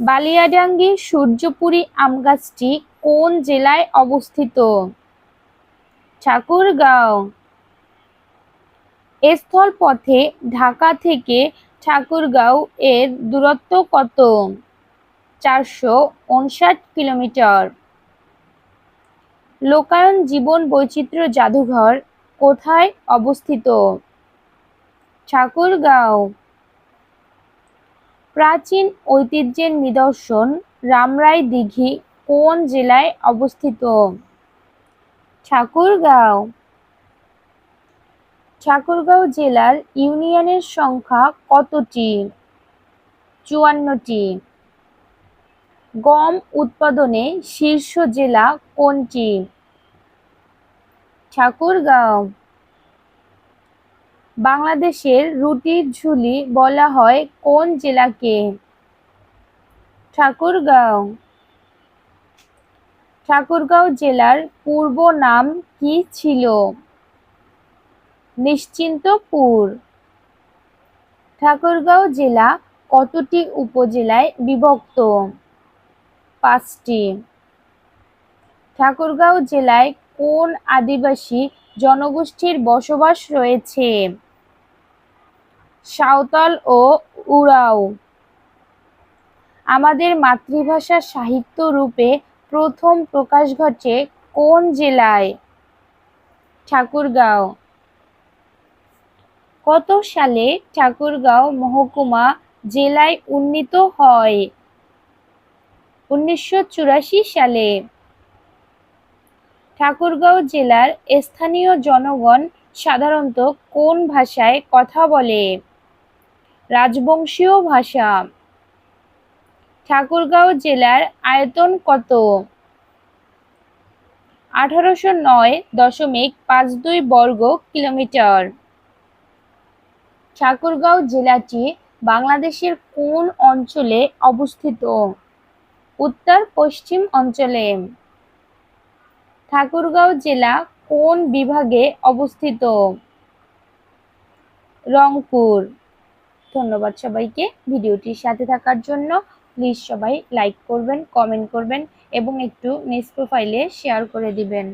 বালিয়াডাঙ্গি সূর্যপুরী আম গাছটি কোন জেলায় অবস্থিত? ঠাকুরগাঁও। স্থল পথে ঢাকা থেকে ঠাকুরগাঁও এর দূরত্ব কত? চারশো উনষাট কিলোমিটার। লোকায়ন জীবন বৈচিত্র্য জাদুঘর কোথায় অবস্থিত? ঠাকুরগাঁও। প্রাচীন ঐতিহ্যের নিদর্শন রামরাই দিঘি কোন জেলায় অবস্থিত? ঠাকুরগাঁও। ঠাকুরগাঁও জেলার ইউনিয়নের সংখ্যা কতটি? চুয়ান্নটি। গম উৎপাদনে শীর্ষ জেলা কোনটি? ঠাকুরগাঁও। বাংলাদেশের রুটির ঝুলি বলা হয় কোন জেলাকে? ঠাকুরগাঁও। ঠাকুরগাঁও জেলার পূর্ব নাম কি ছিল? নিশ্চিন্তপুর। ঠাকুরগাঁও জেলা কতটি উপজেলায় বিভক্ত? পাঁচটি। ঠাকুরগাঁও জেলায় কোন আদিবাসী জনগোষ্ঠীর বসবাস রয়েছে? সাঁওতাল ও উড়াও আমাদের মাতৃভাষা সাহিত্য রূপে প্রথম প্রকাশ ঘটে কোন জেলায়? ঠাকুরগাঁও। কত সালে ঠাকুরগাঁও মহকুমা জেলায় উন্নীত হয়? উনিশশো চুরাশি সালে। ঠাকুরগাঁও জেলার স্থানীয় জনগণ সাধারণত কোন ভাষায় কথা বলে? রাজবংশীয় ভাষা। ঠাকুরগাঁও জেলার আয়তন কত? আঠারোশো নয় দশমিক পাঁচ দুই বর্গ কিলোমিটার। ঠাকুরগাঁও জেলাটি বাংলাদেশের কোন অঞ্চলে অবস্থিত? উত্তর, পশ্চিম অঞ্চলে। ঠাকুরগাঁও জেলা কোন বিভাগে অবস্থিত? রংপুর। ধন্যবাদ সবাইকে। ভিডিওটির সাথে থাকার জন্য প্লিজ সবাই লাইক করবেন কমেন্ট করবেন এবং একটু নিজ প্রোফাইলে শেয়ার করে দিবেন।